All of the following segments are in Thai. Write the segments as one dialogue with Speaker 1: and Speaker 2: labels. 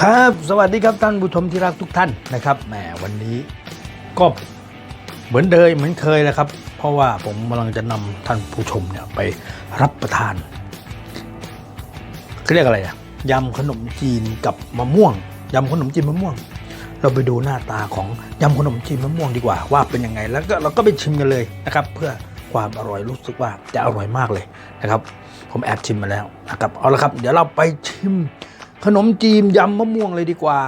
Speaker 1: ครับ สวัสดีครับท่านผู้ชมที่รักทุกท่านนะครับแหมวันนี้ก็เหมือนเดิมเหมือนเคยแหละครับ เพราะว่าผมกำลังจะนำท่านผู้ชมเนี่ยไปรับประทานเขาเรียกอะไรอะยำขนมจีนกับมะม่วงยำขนมจีนมะม่วง เราไปดูหน้าตาของยำขนมจีนมะม่วงดีกว่า ว่าเป็นยังไงแล้วก็เราก็ไปชิมกันเลยนะครับ เพื่อความอร่อยรู้สึกว่าจะอร่อยมากเลยนะครับ ผมแอบชิมมาแล้วนะครับเอาละครับ เดี๋ยวเราไปชิม ขนมจีนยำมะม่วงเลยดีกว่า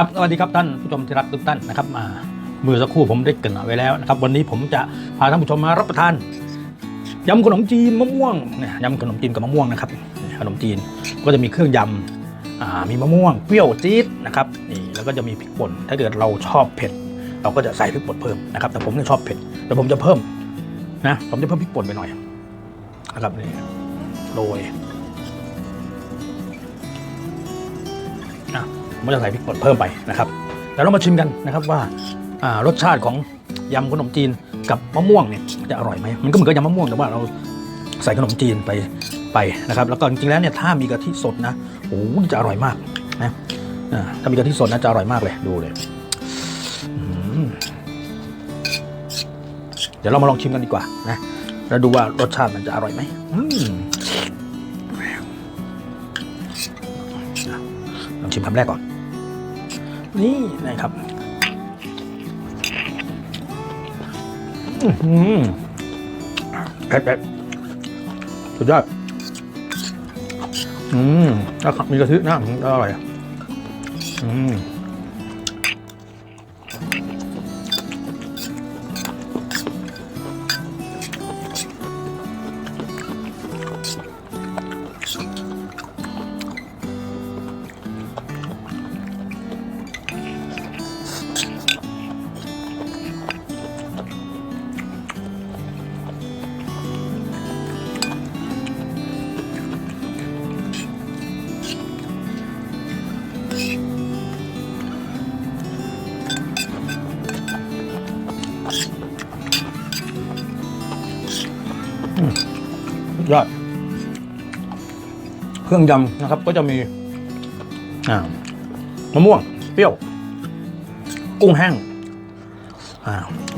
Speaker 1: ครับสวัสดีครับท่านผู้ชมที่รักทุกท่านนะครับมาเมื่อสักครู่ผมได้เกรินเอาไว้แล้วนะครับวันนี้ผมจะพาท่านผู้ชมมารับประทานยำขนมจีนมะม่วงเนี่ยยำขนมจีนกับมะม่วงนะครับขนมจีนก็จะมีเครื่องยำมีมะม่วงเปรี้ยวจี๊ดนะครับนี่แล้วก็จะมีพริกป่นถ้าเกิดเราชอบเผ็ด เราก็จะใส่พริกป่นเพิ่มนะครับ แต่ผมเนี่ยชอบเผ็ดแต่ผมจะเพิ่มนะผมจะเพิ่มพริกป่นไปหน่อยนะครับนี่โรย ก็จะใส่พริกป่นเพิ่มไปนะครับแล้วเรามาชิมกันนะครับว่ารสชาติของยำขนมจีนกับมะม่วงเนี่ยจะอร่อยไหมมันก็เหมือนกับยำมะม่วงแต่ว่าเราใส่ขนมจีนไปไปนะครับแล้วก็จริงๆแล้วเนี่ยถ้ามีกะทิสดนะโอ้โหจะอร่อยมากนะถ้ามีกะทิสดนะจะอร่อยมากเลยดูเลยเดี๋ยวเรามาลองชิมกันดีกว่านะแล้วดูว่ารสชาติมันจะอร่อยไหมลองชิมคำแรกก่อน นี่นะครับอืมเผ็ดเผ็ดสุดยอดอืมถ้ามีกระทินะอืมอร่อยอืม ยอด เครื่องยำนะครับ ก็จะมีมะม่วง เปรี้ยว กุ้งแห้ง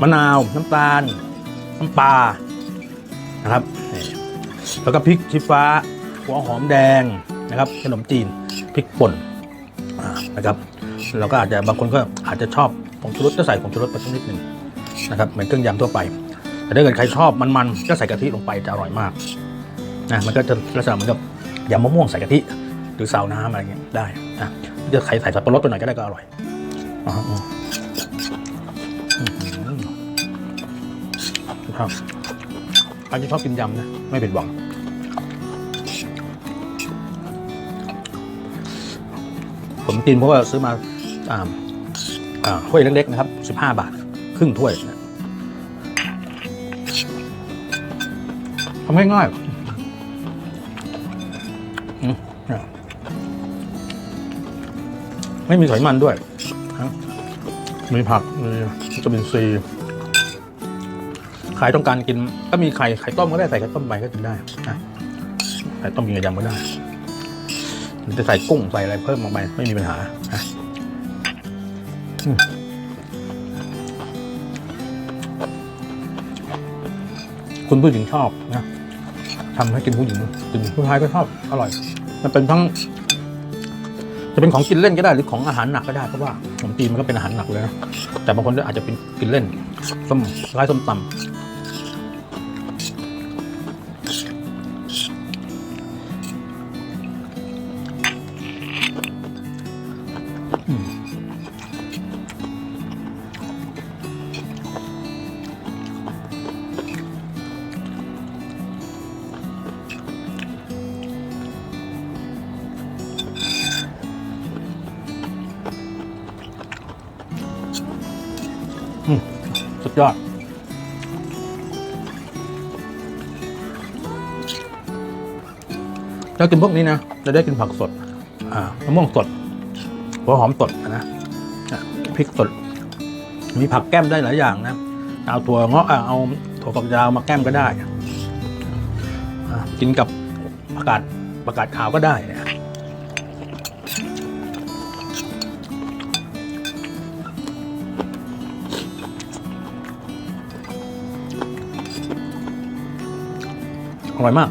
Speaker 1: มะนาว น้ำตาล น้ำปลานะครับ แล้วก็พริกชี้ฟ้า หัวหอมแดงนะครับ ขนมจีน พริกป่นนะครับ เราก็อาจจะบางคนก็อาจจะชอบผงชูรสก็ใส่ผงชูรสไปสักนิดหนึ่งนะครับ เหมือนเครื่องยำทั่วไป แต่ถ้าเกิดใครชอบมันๆก็ใส่กะทิลงไปจะอร่อยมากนะมันก็จะลักษณะเหมือนกับยำมะม่วงใส่กะทิหรือซาวน้ำอะไรเงี้ยได้นะจะใครใส่สับปะรดไปหน่อยก็ได้ก็อร่อยอครับใครที่ชอบกินยำนะไม่ผิดหวังผมกินเพราะว่าซื้อมาอ่าอ่าถ้วยเล็กๆนะครับ 15 บาท ครึ่งถ้วยนะ ทำง่ายๆอืมเนี่ยไม่มีไขมันด้วยนะมีผัก มีวิตามินซีใครต้องการกิน ก็มีไข่ ไข่ต้มก็ได้ ใส่ไข่ต้มไปก็กินได้นะไข่ต้มกินกับยำก็ได้มันจะใส่กุ้งใส่อะไรเพิ่มลงไป ไม่มีปัญหานะอืมคุณผู้หญิงชอบนะ ทำให้กินผู้หญิงกินผู้ชายก็ชอบอร่อย มันเป็นทั้ง จะเป็นของกินเล่นก็ได้หรือของอาหารหนักก็ได้เพราะว่าขนมจีนมันก็เป็นอาหารหนักเลยนะแต่บางคนก็อาจจะเป็นกินเล่นส้มไล้ายส้มตำ สุดยอด ถ้ากินพวกนี้นะ จะได้กินผักสด อ่ามะม่วงสด หัวหอมสดนะพริกสด มีผักแก้มได้หลายอย่างนะ เอาถั่วเงาะเอาถั่วฝักยาวมาแก้มก็ได้ กินกับผักกาดผักกาดขาวก็ได้นะ อร่อยมาก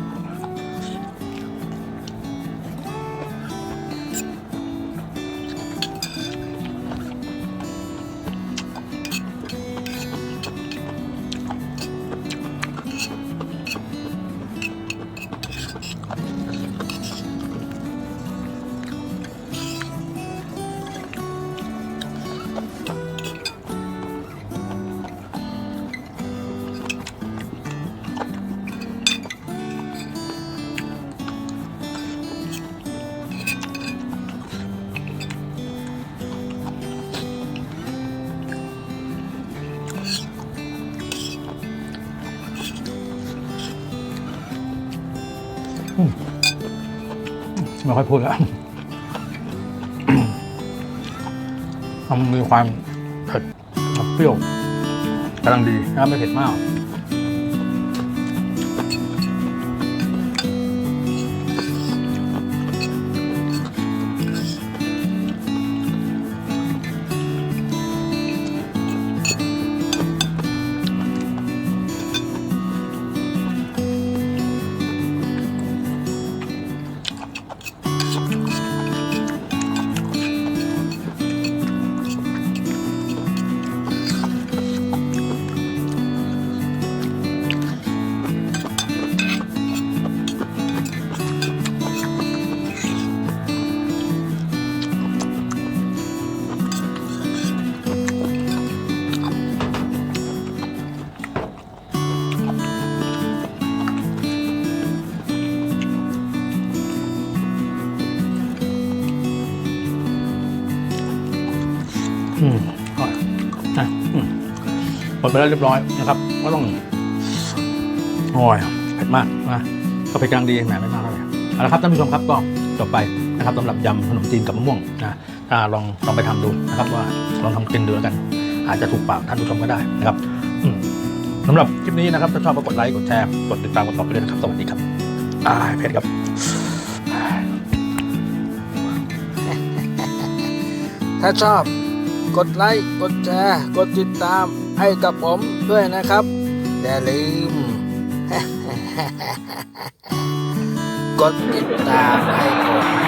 Speaker 1: ไม่ค่อยพูดแล้วมันมีความเผ็ดกับเปรี้ยวกำลังดีนะครับไม่เผ็ดมาก อืมอร่อยนะหมดไปแล้วเรียบร้อยนะครับ ก็ต้องโอ้ยเผ็ดมากนะก็เผ็ดกลางดีแหมไม่มากเท่าไหร่เอาละครับท่านผู้ชมครับก็จบไปนะครับสำหรับยำขนมจีนกับมะม่วงนะถ้าลองลองไปทำดูนะครับว่าลองทำกินดูแล้วกัน อาจจะถูกปากท่านผู้ชมก็ได้นะครับสำหรับคลิปนี้นะครับถ้าชอบก็กดไลค์กดแชร์กดติดตามกดต่อไปด้วยนะครับสวัสดีครับอ่าเผ็ดครับ
Speaker 2: ถ้าชอบ กดไลค์ กดแชร์ กดติดตามให้กับผมด้วยนะครับ อย่าลืม กดติดตามให้ผม